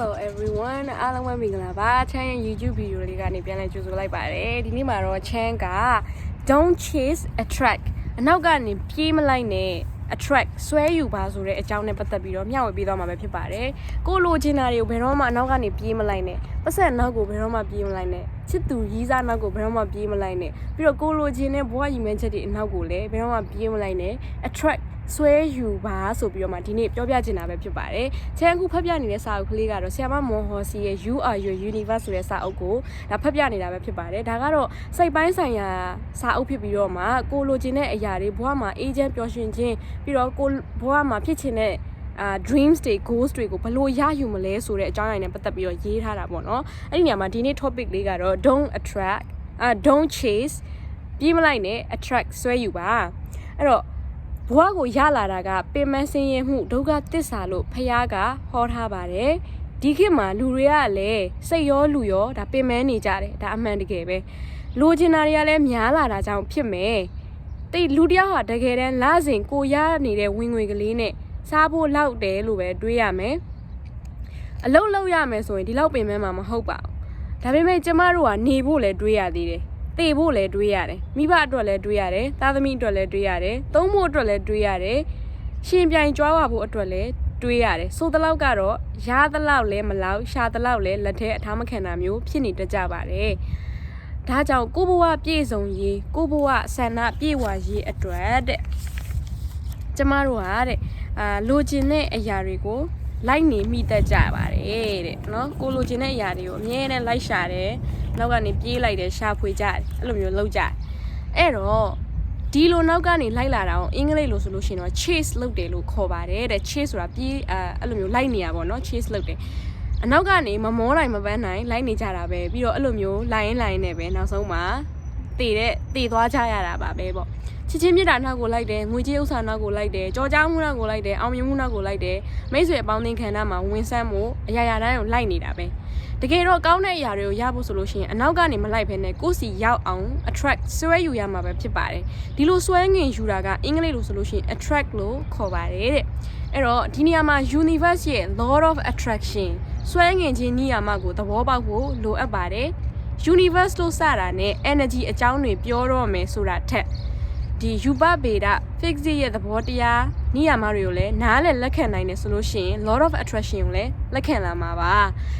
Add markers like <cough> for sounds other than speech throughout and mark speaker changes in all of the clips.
Speaker 1: Hello everyone အားလုံးပဲမင်္ဂလာပါ Chan ရဲ့ YouTube video လေးကနေပြန်လည်ကြိုဆိုလိုက်ပါတယ်ဒီနေ့မှာတော့ Chan က don't chase attract အနောက်ကနေပြေးမလိုက်နဲ့ attract ဆွဲယူပါဆိုတဲ့အကြောင်းနဲ့ပတ်သက်ပြီးတော့မျှဝေပေးသွားမှာပဲဖြစ်ပါတယ်ကိုလိုချင်တာတွေကိုဘယ်တော့မှအနောက်ကနေပြေးမလိုက်နဲ့ပတ်ဆက်နောက်ကိုဘယ်တော့မှပြေးမလိုက်နဲ့ချစ်သူရီးစားနောက်ကိုဘယ်တော့မှပြေးမလိုက်နဲ့ပြီးတော့ကိုလိုချင်တဲ့ဘဝရည်မှန်းချက်တွေအနောက်ကိုလည်းဘယ်တော့မှပြေးမလိုက်နဲ့ attract ဆွဲယူပါဆိုပြီးတော့မှဒီနေ့ပြောပြချင်တာပဲဖြစ်ပါတယ်။ချမ်းအခုဖတ်ပြနေတဲ့စာအုပ်ကလေးကတော့ဆီယမမွန်ဟော်စီရဲ့ You Are Your Universe ဆိုတဲ့စာအုပ်ကိုဒါဖတ်ပြနေတာပဲဖြစ်ပါတယ်။ဒါကတော့စိတ်ပိုင်းဆိုင်ရာစာအုပ်ဖြစ်ပြီးတော့မှကိုလိုချင်တဲ့အရာတွေဘဝမှာအေဂျင့်ပျော်ရွှင်ခြင်းပြီးတော့ကိုဘဝမှာဖြစ်ချင်တဲ့အာ dreams တွေ goals တွေကိုဘယ်လိုရယူမလဲဆိုတဲ့အကြောင်းအရာနဲ့ပတ်သက်ပြီးတော့ရေးထားတာပေါ့နော်။အဲ့ဒီနေရာမှာဒီနေ့ topic လေးကတော့ don't attract အာ don't chase ပြေးမလိုက်နဲ့ attract ဆွဲယူပါ။အဲ့တော့ ဘဝကိုရလာတာကပင်မဆင်းရဲမှုဒုက္ခသစ္စာလို့ဖះကဟောထားပါတယ်ဒီခေတ်မှာလူတွေကလည်းစိတ်ရောလူရောဒါပင်မနေကြတယ်ဒါအမှန်တကယ်ပဲလိုချင်တာတွေကလည်းများလာတာကြောင့်ဖြစ်မယ်တိတ်လူတယောက်ဟာတကယ်တမ်းလစဉ်ကိုရနေတဲ့ဝင်ငွေကလေးနဲ့စားဖို့လောက်တယ်လို့ပဲတွေးရမယ်အလုပ်လုပ်ရမယ်ဆိုရင်ဒီလောက်ပင်မမှာမဟုတ်ပါဘူးဒါပေမဲ့ကျမတို့ကနေဖို့လည်းတွေးရသေးတယ် တည်ဖို့လည်းတွေးရတယ်မိဘအတွက်လည်းတွေးရတယ်သားသမီးအတွက်လည်းတွေးရတယ်သုံးဖို့အတွက်လည်းတွေးရတယ်ရှင်ပြိုင်ကြွားဝဖို့အတွက်လည်းတွေးရတယ်ဆိုတဲ့လောက်ကတော့ရသလောက်လည်းမလောက်ရှာသလောက်လည်းလက်ထဲအထားမခံတာမျိုးဖြစ်နေတတ်ကြပါတယ်ဒါကြောင့်ကိုဘဝပြည့်စုံရေးကိုဘဝဆန္ဒပြည့်ဝရေးအတွက်တဲ့ကျမတို့ဟာတဲ့အာလိုချင်တဲ့အရာတွေကို လိုက်နေမိတတ်ကြပါတယ်တဲ့နော်ကိုလိုချင်တဲ့အရာတွေကိုအမြဲတမ်းလိုက်ရှာတယ်နောက်ကနေပြေးလိုက်တယ်ရှာဖွေကြတယ်အဲ့လိုမျိုးလုပ်ကြတယ်အဲ့တော့ဒီလိုနောက်ကနေလိုက်လာတာအောင်အင်္ဂလိပ်လိုဆိုလို့ရှိရင်တော့ chase လုပ်တယ်လို့ခေါ်ပါတယ်တဲ့ chase ဆိုတာပြေးအဲအဲ့လိုမျိုးလိုက်နေရပါတော့ chase လုပ်တယ်အနောက်ကနေမမောနိုင်မပန်းနိုင်လိုက်နေကြတာပဲပြီးတော့အဲ့လိုမျိုးလိုင်းလိုင်းနဲ့ပဲနောက်ဆုံးမှာ တည်တဲ့တည်သွားကြရတာပါပဲပေါ့ချစ်ချင်းမြတ်တာနောက်ကိုလိုက်တယ်ငွေကြေးဥစ္စာနောက်ကိုလိုက်တယ်ကြော်ကြားမှုနောက်ကိုလိုက်တယ်အောင်မြင်မှုနောက်ကိုလိုက်တယ်မိတ်ဆွေအပေါင်းအသင်းခန္ဓာမှာဝင်ဆန်းမှုအရာရာတိုင်းကိုလိုက်နေတာပဲတကယ်တော့ကောင်းတဲ့အရာတွေကိုရဖို့ဆိုလို့ရှိရင်အနောက်ကနေမလိုက်ဘဲနဲ့ကိုယ့်စီရောက်အောင် attract ဆွဲယူရမှာပဲဖြစ်ပါတယ်ဒီလိုဆွဲငင်ယူတာကအင်္ဂလိပ်လိုဆိုလို့ရှိရင် attract လို့ခေါ်ပါတယ်တဲ့အဲ့တော့ဒီနေရာမှာ universe ရဲ့ law of attraction ဆွဲငင်ခြင်းနိယာမကိုသဘောပေါက်ဖို့လိုအပ်ပါတယ် universe လို့စတာနဲ့ energy အကြောင်းတွေပြောတော့မယ်ဆိုတာထက်ဒီယူပဗေဒ physics ရဲ့သဘောတရားနိယာမတွေကိုလည်းနားလည်လက်ခံနိုင်တယ်ဆိုလို့ရှိရင် law of attraction ကိုလည်းလက်ခံလာမှာပါ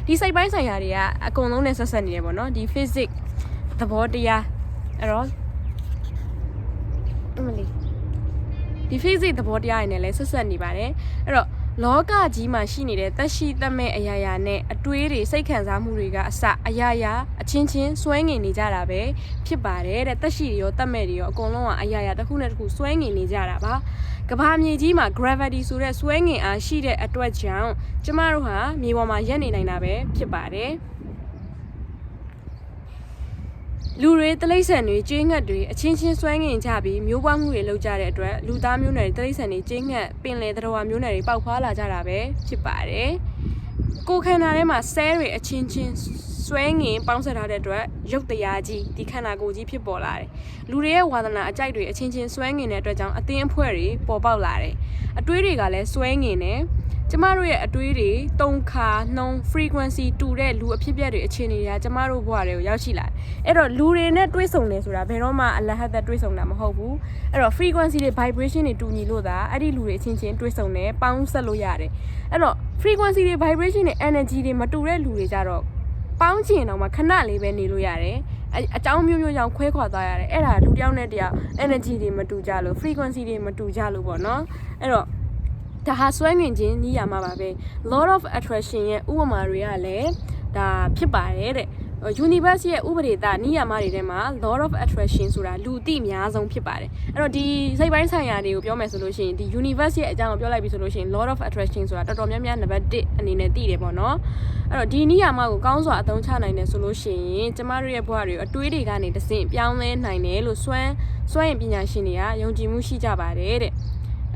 Speaker 1: ဒီစိတ်ပိုင်းဆိုင်ရာတွေကအကုန်လုံးနဲ့ဆက်ဆက်နေတယ်ပေါ့နော်ဒီ physics သဘောတရားအဲ့တော့အမလီဒီ physics သဘောတရားတွေနဲ့လည်းဆက်ဆက်နေပါတယ်အဲ့တော့ လောကကြီးမှာရှိနေတဲ့သက်ရှိသက်မဲ့အရာရာနဲ့အတွေးတွေစိတ်ခံစားမှုတွေကအစအရာရာအချင်းချင်းစွဲငင်နေကြတာပဲဖြစ်ပါတယ်တဲ့သက်ရှိတွေရောသက်မဲ့တွေရောအကုန်လုံးကအရာရာတစ်ခုနဲ့တစ်ခုစွဲငင်နေကြတာပါကဘာမြေကြီးမှာ gravity ဆိုတဲ့စွဲငင်အားရှိတဲ့အတွက်ကြောင့်ကျမတို့ဟာမြေပေါ်မှာရပ်နေနိုင်တာပဲဖြစ်ပါတယ် လူတွေတလိษံတွေကျေးငတ်တွေအချင်းချင်းစွဲငင်ကြပြီးမျိုးပွားမှုတွေလုပ်ကြတဲ့အတွက်လူသားမျိုးနွယ်တွေတလိษံတွေကျေးငတ်ပင်လယ်သတ္တဝါမျိုးနွယ်တွေပေါက်ဖွာလာကြတာပဲဖြစ်ပါတယ်။ကိုယ်ခန္ဓာထဲမှာဆဲတွေအချင်းချင်းစွဲငင်ပေါင်းဆက်ထားတဲ့အတွက်ရုပ်တရားကြီးဒီခန္ဓာကိုယ်ကြီးဖြစ်ပေါ်လာတယ်။လူတွေရဲ့ဝါသနာအကြိုက်တွေအချင်းချင်းစွဲငင်တဲ့အတွက်ကြောင့်အသင်းအဖွဲ့တွေပေါ်ပေါက်လာတယ်။အတွေးတွေကလည်းစွဲငင်တယ်။ ကျမတို့ရဲ့အတွေးတွေတုံခါနှုံ frequency တူတဲ့လူအဖြစ်အပျက်တွေအခြေအနေတွေကကျမတို့ဘဝတွေကိုရောက်ရှိလာတယ်။အဲ့တော့လူတွေနဲ့တွေးဆုံနေဆိုတာဘယ်တော့မှအလဟတ်သက်တွေးဆုံတာမဟုတ်ဘူး။အဲ့တော့ frequency တွေ vibration တွေတူညီလို့သာအဲ့ဒီလူတွေအချင်းချင်းတွေးဆုံနေပေါင်းဆက်လို့ရတယ်။အဲ့တော့ frequency တွေ vibration တွေ energy တွေမတူတဲ့လူတွေကြတော့ပေါင်းချင်တော့မှခဏလေးပဲနေလို့ရတယ်။အအကြောင်းမျိုးမျိုးကြောင့်ခွဲခွာသွားရတယ်။အဲ့ဒါလူတစ်ယောက်နဲ့တယောက် energy တွေမတူကြလို့ frequency တွေမတူကြလို့ပေါ့နော်။အဲ့တော့ ဒါဟာဆွဲငင်ခြင်းနီးရမှာပါပဲ law of attraction ရဲ့ဥပမာတွေကလည်းဒါဖြစ်ပါတယ်တဲ့ universe ရဲ့ဥပဒေသားနိယာမတွေထဲမှာ law of attraction ဆိုတာလူသိအများဆုံးဖြစ်ပါတယ်အဲ့တော့ဒီစိတ်ပိုင်းဆိုင်ရာတွေကိုပြောမယ်ဆိုလို့ရှိရင်ဒီ universe ရဲ့အကြောင်းကိုပြောလိုက်ပြီဆိုလို့ရှိရင် law of attraction ဆိုတာတော်တော်များများ number 1အနေနဲ့သိတယ်ပေါ့နော်အဲ့တော့ဒီနိယာမကိုကောင်းစွာအသုံးချနိုင်တယ်ဆိုလို့ရှိရင်ကျမတို့ရဲ့ဘဝတွေအတွေးတွေကနေတဆင့်ပြောင်းလဲနိုင်တယ်လို့စွမ်းစွမ်းရင်ပညာရှင်တွေကယုံကြည်မှုရှိကြပါတယ်တဲ့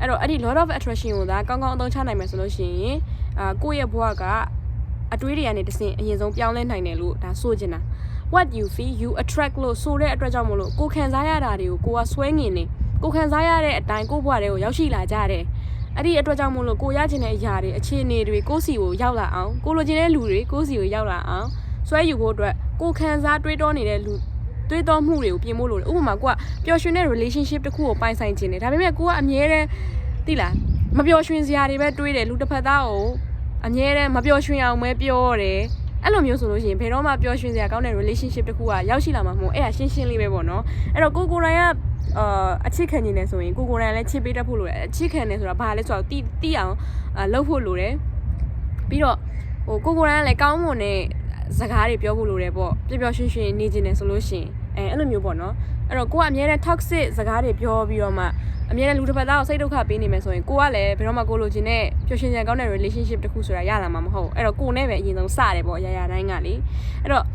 Speaker 1: အဲ့တော့အဲ့ဒီ law of attraction ကိုသာကောင်းကောင်းအသုံးချနိုင်မယ်ဆိုလို့ရှိရင်အာကိုယ့်ရဲ့ဘဝကအတွေးတွေကနေတဆင့်အရင်ဆုံးပြောင်းလဲနိုင်တယ်လို့ဒါဆိုချင်တာ what you feel you attract လို့ဆိုတဲ့အတွက်ကြောင့်မလို့ကိုခံစားရတာတွေကိုကိုကဆွဲငင်နေကိုခံစားရတဲ့အတိုင်းကိုဘဝတွေကိုရောက်ရှိလာကြတယ်အဲ့ဒီအတွက်ကြောင့်မို့လို့ကိုရချင်တဲ့အရာတွေအခြေအနေတွေကိုယ့်စီကိုရောက်လာအောင်ကိုလိုချင်တဲ့လူတွေကိုယ့်စီကိုရောက်လာအောင်ဆွဲယူဖို့အတွက်ကိုခံစားတွေးတောနေတဲ့လူ တွေးတောမှုတွေကိုပြင်ဖို့လိုတယ်ဥပမာကိုကပျော်ရွှင်တဲ့ relationship တစ်ခုကိုပိုင်ဆိုင်ခြင်းတယ်ဒါပေမဲ့ကိုကအမြဲတမ်းသိလားမပျော်ရွှင်စရာတွေပဲတွေးတယ်လူတစ်ဖက်သားကိုအမြဲတမ်းမပျော်ရွှင်အောင်ပဲပြောတယ်အဲ့လိုမျိုးဆိုလို့ရှိရင်ဘယ်တော့မှပျော်ရွှင်စရာကောင်းတဲ့ relationship တစ်ခုကရောက်ရှိလာမှာမဟုတ်အဲ့ဒါရှင်းရှင်းလေးပဲပေါ့နော်အဲ့တော့ကိုကိုယ်တိုင်ကအာအချစ်ခံနေတယ်ဆိုရင်ကိုကိုယ်တိုင်လည်းချစ်ပေးတတ်ဖို့လိုတယ်အချစ်ခံနေဆိုတာဘာလဲဆိုတော့တီးတီးအောင်အာလုပ်ဖို့လိုတယ်ပြီးတော့ဟိုကိုကိုယ်တိုင်ကလည်းကောင်းမွန်တဲ့ စကားတွေပြောဖို့လိုတယ်ပေါ့ပျော်ပျော်ရွှင်ရွှင်နေခြင်းတယ်ဆိုလို့ရှိရင်အဲအဲ့လိုမျိုးပေါ့နော်အဲ့တော့ကိုကအများနဲ့ toxic စကားတွေပြောပြီးတော့မှအမြဲတမ်းလူတစ်ဖက်သားကိုစိတ်ဒုက္ခပေးနေမယ်ဆိုရင်ကိုကလည်းဘယ်တော့မှကိုလိုချင်တဲ့ပျော်ရွှင်စရာကောင်းတဲ့ relationship တစ်ခုဆိုတာရလာမှာမဟုတ်အဲ့တော့ကိုနဲ့ပဲအရင်ဆုံးစတယ်ပေါ့ရရတိုင်းကလေအဲ့တော့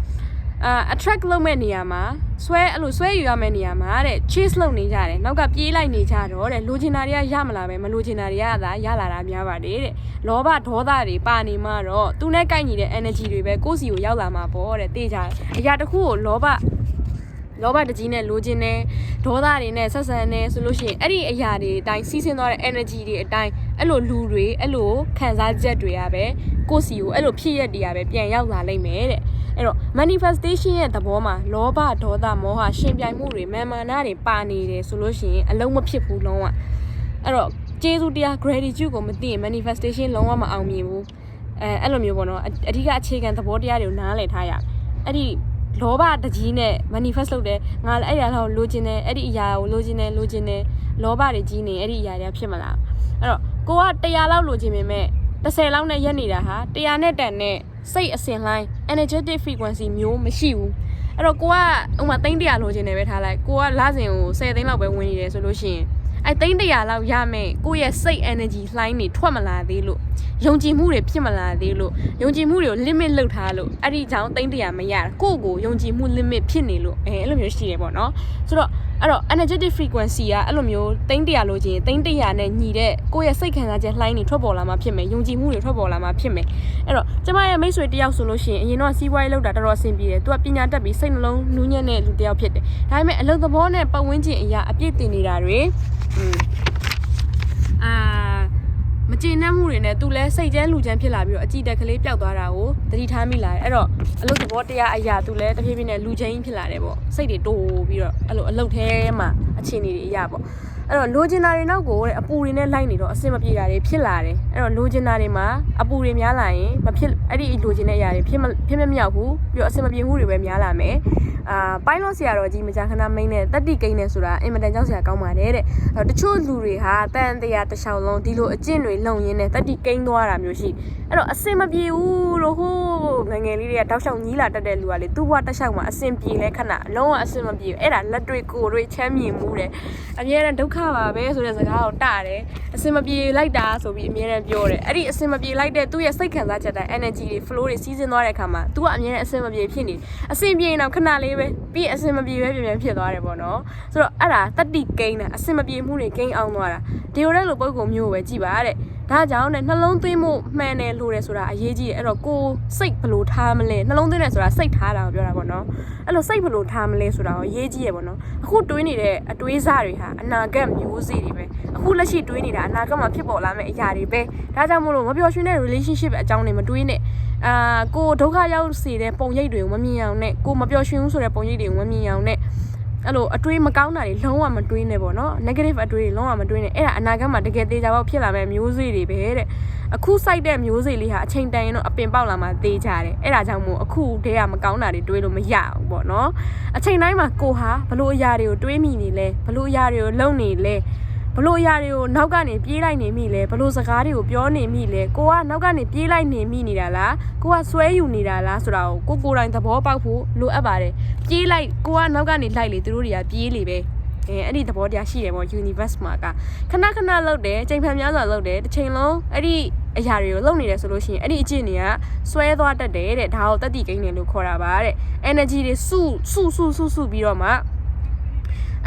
Speaker 1: အာ attract လုပ်မဲ့နေရာမှာဆွဲအဲ့လိုဆွဲယူရမယ့်နေရာမှာတဲ့ chase လုပ်နေကြတယ်နောက်ကပြေးလိုက်နေကြတော့တဲ့လိုချင်တာတွေကရမလာပဲမလိုချင်တာတွေကသာရလာတာများပါတယ်တဲ့လောဘဒေါသတွေပါနေမှတော့သူနဲ့ကိုက်ညီတဲ့ energy တွေပဲကိုယ့်စီကိုရောက်လာမှာပေါ့တဲ့တေးကြတယ်အရာတစ်ခုကိုလောဘလောဘတကြီးနဲ့လိုချင်တယ်ဒေါသတွေနဲ့ဆက်ဆံနေဆိုလို့ရှိရင်အဲ့ဒီအရာတွေအတိုင်းစီးဆင်းသွားတဲ့ energy တွေအတိုင်းအဲ့လိုလူတွေအဲ့လိုခံစားချက်တွေကပဲကိုယ့်စီကိုအဲ့လိုဖြစ်ရက်တွေကပဲပြန်ရောက်လာလိမ့်မယ်တဲ့ အဲ့တော့ manifestation ရဲ့သဘောမှာလောဘဒေါသမောဟရှင်ပြိုင်မှုတွေမာမာနာတွေပါနေတယ်ဆိုလို့ရှိရင်အလုံးမဖြစ်ဘူးလုံးဝအဲ့တော့ကျေးဇူးတရား gratitude ကိုမသိရင် manifestation လုံးဝမအောင်မြင်ဘူးအဲအဲ့လိုမျိုးပေါ့နော်အအဓိကအခြေခံသဘောတရားတွေကိုနားလည်ထားရမယ်အဲ့ဒီလောဘတကြီးနဲ့ manifest လုပ်တယ်ငါလည်းအဲ့ဒီအရာကိုလိုချင်တယ်အဲ့ဒီအရာကိုလိုချင်တယ်လိုချင်တယ်လောဘတွေကြီးနေအဲ့ဒီအရာတွေကဖြစ်မလားအဲ့တော့ကိုက100လောက်လိုချင်ပေမဲ့30လောက်နဲ့ရက်နေတာဟာ100နဲ့တန်နဲ့ စိတ်အစဉ်လှိုင်း energetic frequency မျိုးမရှိဘူးအဲ့တော့ကိုကဥမာသိန်း100လိုချင်တယ်ပဲထားလိုက်ကိုကလစဉ်ကို10သိန်းလောက်ပဲဝင်နေတယ်ဆိုလို့ရှိရင် အဲသိန်း100လောက်ရမယ်ကိုယ့်ရဲ့စိတ် energy လှိုင်းတွေထွက်မလာသေးလို့ယုံကြည်မှုတွေဖြစ်မလာသေးလို့ယုံကြည်မှုတွေကို limit လုပ်ထားလို့အဲ့ဒီကြောင့်သိန်း100မရတာကိုယ့်ကိုယုံကြည်မှု limit ဖြစ်နေလို့အဲအဲ့လိုမျိုးရှိတယ်ပေါ့နော်ဆိုတော့အဲ့တော့ energetic frequency ကအဲ့လိုမျိုးသိန်း100လို့ချင်းသိန်း100နဲ့ညီတဲ့ကိုယ့်ရဲ့စိတ်ခံစားချက်လှိုင်းတွေထွက်ပေါ်လာမှဖြစ်မယ်ယုံကြည်မှုတွေထွက်ပေါ်လာမှဖြစ်မယ်အဲ့တော့ကျမရဲ့မိတ်ဆွေတယောက်ဆိုလို့ရှိရင်အရင်တော့စီးပွားရေးလုပ်တာတော်တော်အဆင်ပြေတယ်သူကပညာတတ်ပြီးစိတ်နှလုံးနူးညံ့တဲ့လူတစ်ယောက်ဖြစ်တယ်ဒါပေမဲ့အလုပ်သဘောနဲ့ပတ်ဝန်းကျင်အရာအပြည့်တင်နေတာတွေอืม အာမကျေနပ်မှုတွေနဲ့သူလဲစိတ်ကျဲလူချမ်းဖြစ်လာပြီးတော့အကြည်တက်ကလေးပျောက်သွားတာကိုသတိထားမိလာတယ်အဲ့တော့အလုပ်သဘောတရားအရာသူလဲတဖြည်းဖြည်းနဲ့လူချင်းဖြစ်လာတယ်ပေါ့စိတ်တွေတိုးပြီးတော့အဲ့လိုအလုပ်ထဲမှာအခြေအနေတွေအရာပေါ့အဲ့တော့လိုချင်တာတွေနောက်ကိုတဲ့အပူတွေနဲ့လိုက်နေတော့အဆင်မပြေတာတွေဖြစ်လာတယ်အဲ့တော့လိုချင်တာတွေမှာအပူတွေများလာရင်မဖြစ်အဲ့ဒီလိုချင်တဲ့အရာတွေဖြစ်မဖြစ်မမြောက်ဘူးပြီးတော့အဆင်မပြေမှုတွေပဲများလာမယ် အာပိုင်းလို့ဆရာတော်ကြီးမကြာခဏမိန်နဲ့တက်တိကိန်းနဲ့ဆိုတာအင်မတန်ကြောက်စရာကောင်းပါတယ်တဲ့အဲ့တော့တချို့လူတွေဟာတန်တရားတစ်လျှောက်လုံးဒီလိုအကျင့်တွေလုံရင်းနဲ့တက်တိကိန်းသွားတာမျိုးရှိအဲ့တော့အဆင်မပြေဘူးလို့ဟိုးငယ်ငယ်လေးတွေကတောက်လျှောက်ညီးလာတတ်တဲ့လူကလေသူ့ဘဝတစ်လျှောက်မှာအဆင်ပြေလဲခဏလုံးဝအဆင်မပြေဘူးအဲ့ဒါလက်တွေကိုယ်တွေချမ်းမြေမှုတယ်အများနဲ့ဒုက္ခပါပဲဆိုတဲ့စကားကိုတတယ်အဆင်မပြေလိုက်တာဆိုပြီးအများနဲ့ပြောတယ်အဲ့ဒီအဆင်မပြေလိုက်တဲ့သူ့ရဲ့စိတ်ခံစားချက်တိုင်း energy တွေ flow တွေစီးဆင်းသွားတဲ့အခါမှာ तू ကအများနဲ့အဆင်မပြေဖြစ်နေအဆင်ပြေရင်တော့ခဏလေးပဲပြီးရင်အဆင်မပြေပဲပြန်ပြန်ဖြစ်သွားတယ်ပေါ့နော်ဆိုတော့အဲ့ဒါတတိကိန်းတာအဆင်မပြေမှုတွေကိန်းအောင်သွားတာဒီလိုတဲ့လိုပုံကုမျိုးပဲကြည်ပါတဲ့ဒါကြောင့်ねနှလုံးသွင်းမှုမှန်တယ်လို့တယ်ဆိုတာအရေးကြီးတယ်အဲ့တော့ကိုစိတ်ဘယ်လိုထားမလဲနှလုံးသွင်းတယ်ဆိုတာစိတ်ထားတာကိုပြောတာပေါ့နော်အဲ့လိုစိတ်ဘယ်လိုထားမလဲဆိုတာကိုအရေးကြီးရပေါ့နော်အခုတွေးနေတဲ့အတွေးစားတွေဟာအနာဂတ်မျိုးစေ့တွေပဲအခုလက်ရှိတွေးနေတာအနာဂတ်မှာဖြစ်ပေါ်လာမယ့်အရာတွေပဲဒါကြောင့်မို့လို့မပျော်ရွှင်တဲ့ relationship အကြောင်းတွေမတွေးနဲ့ အာကိုဒုက္ခရောက်စေတဲ့ပုံရိပ်တွေကိုမမြင်အောင်နဲ့ကိုမပျော်ရွှင်ဘူးဆိုတဲ့ပုံရိပ်တွေကိုမမြင်အောင်နဲ့အဲ့လိုအတွေးမကောင်းတာတွေလုံးဝမတွေးနဲ့ပေါ့နော် negative အတွေးတွေလုံးဝမတွေးနဲ့အဲ့ဒါအနာဂတ်မှာတကယ်သေးချာပေါက်ဖြစ်လာမယ့်မျိုးစေ့တွေပဲတဲ့အခုစိုက်တဲ့မျိုးစေ့လေးဟာအချိန်တန်ရင်တော့အပင်ပေါက်လာမှသေးကြတယ်အဲ့ဒါကြောင့်မို့အခုတည်းကမကောင်းတာတွေတွေးလို့မရဘူးပေါ့နော်အချိန်တိုင်းမှာကိုဟာဘလို့အရာတွေကိုတွေးမိနေလဲဘလို့အရာတွေကိုလုံနေလဲ ဘလို့အရာတွေကိုနောက်ကနေပြေးလိုက်နေမိလဲဘလို့စကားတွေကိုပြောနေမိလဲကိုကနောက်ကနေပြေးလိုက်နေမိနေတာလားကိုကဆွဲယူနေတာလားဆိုတာကိုကိုကိုယ်တိုင်သဘောပေါက်ဖို့လိုအပ်ပါတယ်ပြေးလိုက်ကိုကနောက်ကနေလိုက်လေသူတို့တွေကပြေးလေပဲအဲအဲ့ဒီသဘောတရားရှိတယ်ပေါ့ universe မှာကခဏခဏလောက်တယ်ချိန်ဖန်များစွာလောက်တယ်တစ်ချိန်လုံးအဲ့ဒီအရာတွေကိုလုပ်နေတယ်ဆိုလို့ရှိရင်အဲ့ဒီအကျင့်တွေကဆွဲသွားတတ်တယ်တဲ့ဒါကိုတက်တိကိန်းတယ်လို့ခေါ်တာပါတဲ့ energy တွေစုစုစုစုစုပြီးတော့မှ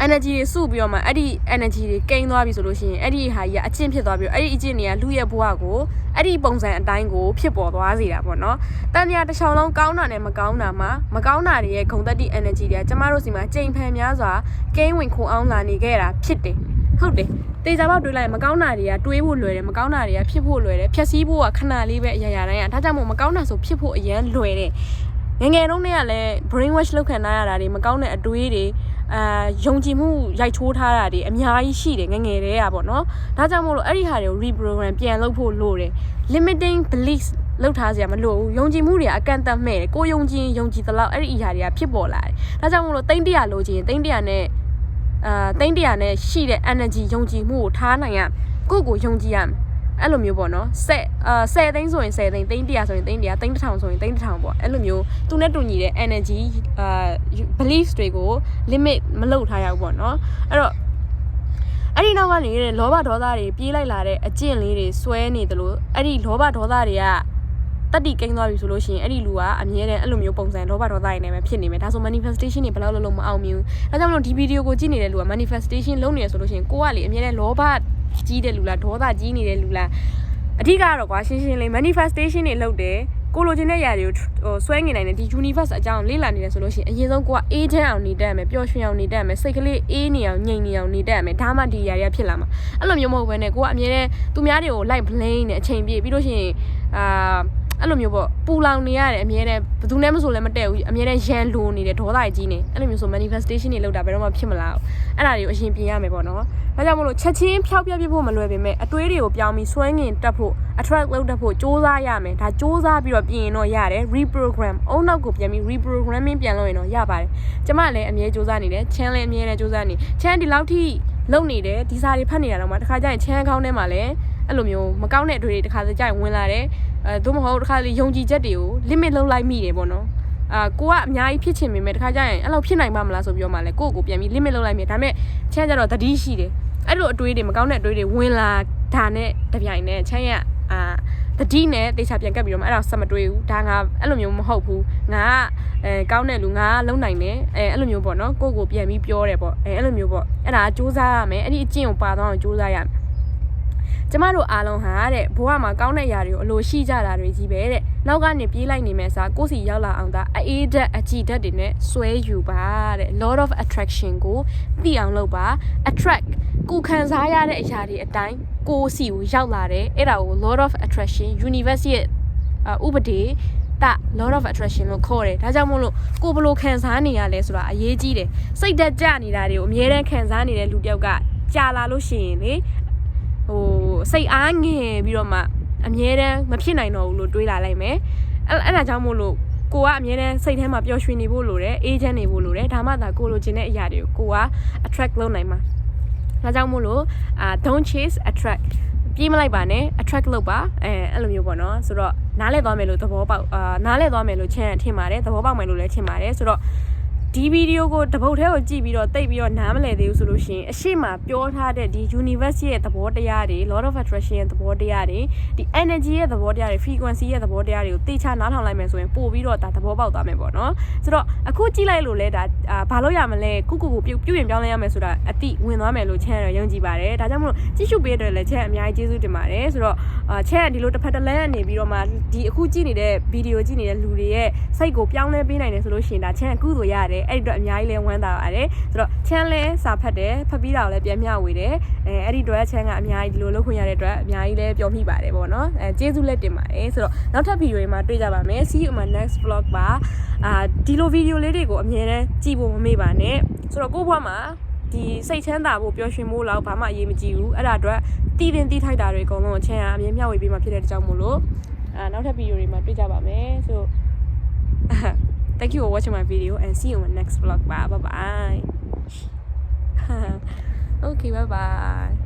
Speaker 1: energy တွေစုပြီးတော့မှအဲ့ဒီ energy တွေကိန်းသွားပြီဆိုလို့ရှိရင်အဲ့ဒီဟာကြီးကအကျင့်ဖြစ်သွားပြီးတော့အဲ့ဒီအကျင့်တွေကလူရဲ့ဘဝကိုအဲ့ဒီပုံစံအတိုင်းကိုဖြစ်ပေါ်သွားစေတာပေါ့နော်။တန်မြာတစ်ချောင်းလုံးကောင်းတာနဲ့မကောင်းတာမှာမကောင်းတာတွေရဲ့ဂုံတက်တိ energy တွေကကျမတို့စီမှာကြိမ်ဖန်များစွာကိန်းဝင်ခုံအောင်လာနေခဲ့တာဖြစ်တယ်။ဟုတ်တယ်တေချာပေါက်တွေးလိုက်ရင်မကောင်းတာတွေကတွေးဖို့လွယ်တယ်မကောင်းတာတွေကဖြစ်ဖို့လွယ်တယ်ဖြက်စီးဖို့ကခဏလေးပဲအရာရာတိုင်းอ่ะဒါကြောင့်မို့မကောင်းတာဆိုဖြစ်ဖို့အရန်လွယ်တယ် ငယ်ငယ်တုန်းကလည်း brain wash လုပ်ခံရတာတွေမကောင်းတဲ့အတွေးတွေအာယုံကြည်မှုရိုက်ချိုးထားတာတွေအများကြီးရှိတယ်ငယ်ငယ်တည်းอ่ะပေါ့နော်ဒါကြောင့်မို့လို့အဲ့ဒီဟာတွေကို reprogram ပြန်လုပ်ဖို့လိုတယ် limiting beliefs လောက်ထားစရာမလိုဘူးယုံကြည်မှုတွေကအကန့်အသတ်မဲ့တယ်ကိုယုံကြည်ရင်ယုံကြည်သလောက်အဲ့ဒီအရာတွေကဖြစ်ပေါ်လာတယ်ဒါကြောင့်မို့လို့တိမ့်တရလိုချင်ရင်တိမ့်တရနဲ့အာတိမ့်တရနဲ့ရှိတဲ့ energy ယုံကြည်မှုကိုထားနိုင်ရကိုယ့်ကိုယုံကြည်ရမယ် အဲ့လိုမျိုးပေါ့နော်ဆက်အာ10သိန်းဆိုရင်10သိန်းသိန်း100ဆိုရင်သိန်း100သိန်း1000ဆိုရင်သိန်း1000ပေါ့အဲ့လိုမျိုးသူနဲ့တူညီတဲ့ energy အာ beliefs တွေကို limit မလုပ်ထားရဘူးပေါ့နော်အဲ့တော့အဲ့ဒီနောက်ကနေတဲ့လောဘဒေါသတွေပြေးလိုက်လာတဲ့အကျင့်လေးတွေစွဲနေတယ်လို့အဲ့ဒီလောဘဒေါသတွေက တတိကိန်းသွားပြီဆိုလို့ရှိရင်အဲ့ဒီလူကအမြဲတမ်းအဲ့လိုမျိုးပုံစံလောဘဒေါသတွေနဲ့ပဲဖြစ်နေမယ်ဒါဆို manifestation တွေဘယ်လောက်လုပ်လို့မအောင်မြင်ဘူးဒါကြောင့်မလို့ဒီဗီဒီယိုကိုကြည့်နေတဲ့လူက manifestation လုပ်နေရဆိုလို့ရှိရင်ကိုကလေအမြဲတမ်းလောဘကြီးတဲ့လူလားဒေါသကြီးနေတဲ့လူလားအဓိကကတော့ကွာရှင်းရှင်းလေး manifestation တွေလုပ်တယ်ကိုလိုချင်တဲ့ຢာတွေကိုဟိုဆွဲငင်နိုင်တဲ့ဒီ universe အကြောင်းလေ့လာနေတယ်ဆိုလို့ရှိရင်အရင်ဆုံးကိုကအေးချမ်းအောင်နေတတ်ရမယ်ပျော်ရွှင်အောင်နေတတ်ရမယ်စိတ်ကလေးအေးနေအောင်ငြိမ်နေအောင်နေတတ်ရမယ်ဒါမှဒီຢာတွေကဖြစ်လာမှာအဲ့လိုမျိုးမဟုတ်ဘဲနဲ့ကိုကအမြဲတမ်းသူများတွေကို like blame နဲ့အချိန်ပြည့်ပြီးလို့ရှိရင်အာ အဲ့လိုမျိုးပေါ့ပူလောင်နေရတယ်အမြဲတမ်းဘယ်သူနဲ့မဆိုလည်းမတည့်ဘူးအမြဲတမ်းရန်လိုနေတယ်ဒေါသကြီးနေအဲ့လိုမျိုးဆို manifestation တွေလုပ်တာဘယ်တော့မှဖြစ်မလာဘူးအဲ့ဒါတွေကိုအရင်ပြင်ရမယ်ပေါ့နော်ဒါကြောင့်မလို့ချက်ချင်းဖြောက်ပြပြဖို့မလွယ်ပေမဲ့အတွေးတွေကိုပြောင်းပြီးစွဲငင်တက်ဖို့ attract လုပ်တတ်ဖို့စ조사ရမယ်ဒါစ조사ပြီးတော့ပြင်ရင်တော့ရတယ် reprogram အုံနောက်ကိုပြန်ပြီး reprogramming ပြန်လုပ်ရင်တော့ရပါတယ်ကျမလည်းအမြဲစ조사နေတယ် channel လည်းအမြဲတမ်းစ조사နေ channel ဒီလောက်ထိလုပ်နေတယ်ဒီစာတွေဖတ်နေတာတော့မှတခါကျရင် channel ကောင်းထဲမှာလည်း အဲ့လိုမျိုးမကောင်းတဲ့အတွေ့အကြုံတွေတခါတကြရင်ဝင်လာတယ်အဲသို့မဟုတ်တခါလေယုံကြည်ချက်တွေကို limit လုပ်လိုက်မိတယ်ပေါ့နော်အာကိုကအများကြီးဖြစ်ချင်ပေမဲ့တခါကျရင်အဲ့လိုဖြစ်နိုင်မှာမလားဆိုပြီးတော့မှလည်းကိုယ့်ကိုပြန်ပြီး limit လုပ်လိုက်မိတယ်ဒါပေမဲ့ channel ကျတော့တတိရှိတယ်အဲ့လိုအတွေးတွေမကောင်းတဲ့အတွေးတွေဝင်လာဒါနဲ့တပြိုင်နဲ့ channel ကအာတတိနဲ့တေချာပြန်ကပ်ပြီးတော့မှအဲ့ဒါဆက်မတွေးဘူးဒါငါအဲ့လိုမျိုးမဟုတ်ဘူးငါကအဲကောင်းတဲ့လူငါလုံနိုင်တယ်အဲအဲ့လိုမျိုးပေါ့နော်ကိုယ့်ကိုပြန်ပြီးပြောတယ်ပေါ့အဲအဲ့လိုမျိုးပေါ့အဲ့ဒါစူးစမ်းရမယ်အဲ့ဒီအကျင့်ကိုပါတော့အောင်စူးစမ်းရမယ် ကျမတို့အားလုံးဟာတဲ့ဘဝမှာကောင်းတဲ့အရာတွေကိုအလိုရှိကြတာတွေကြီးပဲတဲ့နောက်ကနေပြေးလိုက်နေမဲ့စားကိုယ့်စီရောက်လာအောင်ဒါအေးဓာတ်အကြည်ဓာတ်တွေနဲ့ဆွဲယူပါတဲ့ lot of attraction ကိုသိအောင်လုပ်ပါ attract ကိုခံစားရတဲ့အရာတွေအတိုင်းကိုယ်စီကိုရောက်လာတယ်အဲ့ဒါကို lot of attraction universe ရဲ့ဥပဒေတ lot of attraction လို့ခေါ်တယ်ဒါကြောင့်မို့လို့ကိုဘလို့ခံစားနေရလဲဆိုတာအရေးကြီးတယ်စိတ်ဓာတ်ကြနေတာတွေကိုအမြဲတမ်းခံစားနေတဲ့လူတစ်ယောက်ကကြာလာလို့ရှိရင်လေ ဟိုစိတ်အားငယ်ပြီးတော့မှအမြဲတမ်းမဖြစ်နိုင်တော့ဘူးလို့တွေးလာလိုက်မယ်အဲ့အဲ့ဒါကြောင့်မို့လို့ကိုကအမြဲတမ်းစိတ်ထဲမှာပျော်ရွှင်နေဖို့လိုတယ်အေးချမ်းနေဖို့လိုတယ်ဒါမှသာကိုလိုချင်တဲ့အရာတွေကိုကိုက attract လုပ်နိုင်မှာဒါကြောင့်မို့လို့အာ don't chase attract ပြေးမလိုက်ပါနဲ့ attract လုပ်ပါအဲအဲ့လိုမျိုးပေါ့နော်ဆိုတော့နားလဲသွားမယ်လို့သဘောပေါက်အာနားလဲသွားမယ်လို့ချမ်းထင်ပါတယ်သဘောပေါက်မယ်လို့လည်းထင်ပါတယ်ဆိုတော့ ဒီဗီဒီယိုကိုတပုတ်ထဲကိုကြည့်ပြီးတော့တိတ်ပြီးတော့နားမလည်သေးဘူးဆိုလို့ရှိရင်အရှိမပြောထားတဲ့ဒီ universe ရဲ့သဘောတရားတွေ lot of attraction ရဲ့သဘောတရားတွေဒီ energy ရဲ့သဘောတရားတွေ frequency ရဲ့သဘောတရားတွေကိုသိချနားထောင်လိုက်မယ်ဆိုရင်ပို့ပြီးတော့ဒါသဘောပေါက်သွားမယ်ပေါ့နော်ဆိုတော့အခုကြည့်လိုက်လို့လဲဒါဘာလို့ရမလဲကုကုကိုပြုတ်ပြုတ်ရင်ပြောင်းလဲရမယ်ဆိုတာအတိဝင်သွားမယ်လို့ချမ်းရယုံကြည်ပါတယ်ဒါကြောင့်မလို့ကြည့်ရှုပေးတဲ့လည်းချမ်းအများကြီးကျေးဇူးတင်ပါတယ်ဆိုတော့ချမ်းကဒီလိုတစ်ဖက်တစ်လမ်းအနေပြီးတော့မှဒီအခုကြည့်နေတဲ့ဗီဒီယိုကြည့်နေတဲ့လူတွေရဲ့စိတ်ကိုပြောင်းလဲပေးနိုင်တယ်ဆိုလို့ရှိရင်ဒါချမ်းအကုသိုလ်ရတယ်အဲ့ဒီတော့အများကြီးလဲဝမ်းသာပါတယ်ဆိုတော့ချမ်းလဲစာဖတ်တယ်ဖတ်ပြီးတာကိုလည်းပြန်မျှဝေတယ်အဲအဲ့ဒီတော့ချမ်းကအများကြီးဒီလိုလုပ်ခွင့်ရတဲ့အတွက်အများကြီးလဲပျော်မိပါတယ်ပေါ့နော်အဲကျေးဇူးလက်တင်ပါတယ်ဆိုတော့နောက်ထပ်ဗီဒီယိုတွေမှာတွေ့ကြပါမယ် see you in my next vlog ပါအာဒီလိုဗီဒီယိုလေးတွေကိုအမြဲတမ်းကြည့်ဖို့မမေ့ပါနဲ့ဆိုတော့ကိုယ့်ဘဝမှာဒီစိတ်ချမ်းသာဖို့ပျော်ရွှင်ဖို့လောက်ဘာမှအရေးမကြီးဘူးအဲ့ဒါအတွက်တည်တင်တည်ထိုက်တာတွေအကုန်လုံးချမ်းရအမြဲမျှဝေပေးမှာဖြစ်တဲ့ကြောင့်မို့လို့အာနောက်ထပ်ဗီဒီယိုတွေမှာတွေ့ကြပါမယ်ဆို Thank you for watching my video and see you in my next vlog. Bye bye. bye. <laughs> okay, bye bye.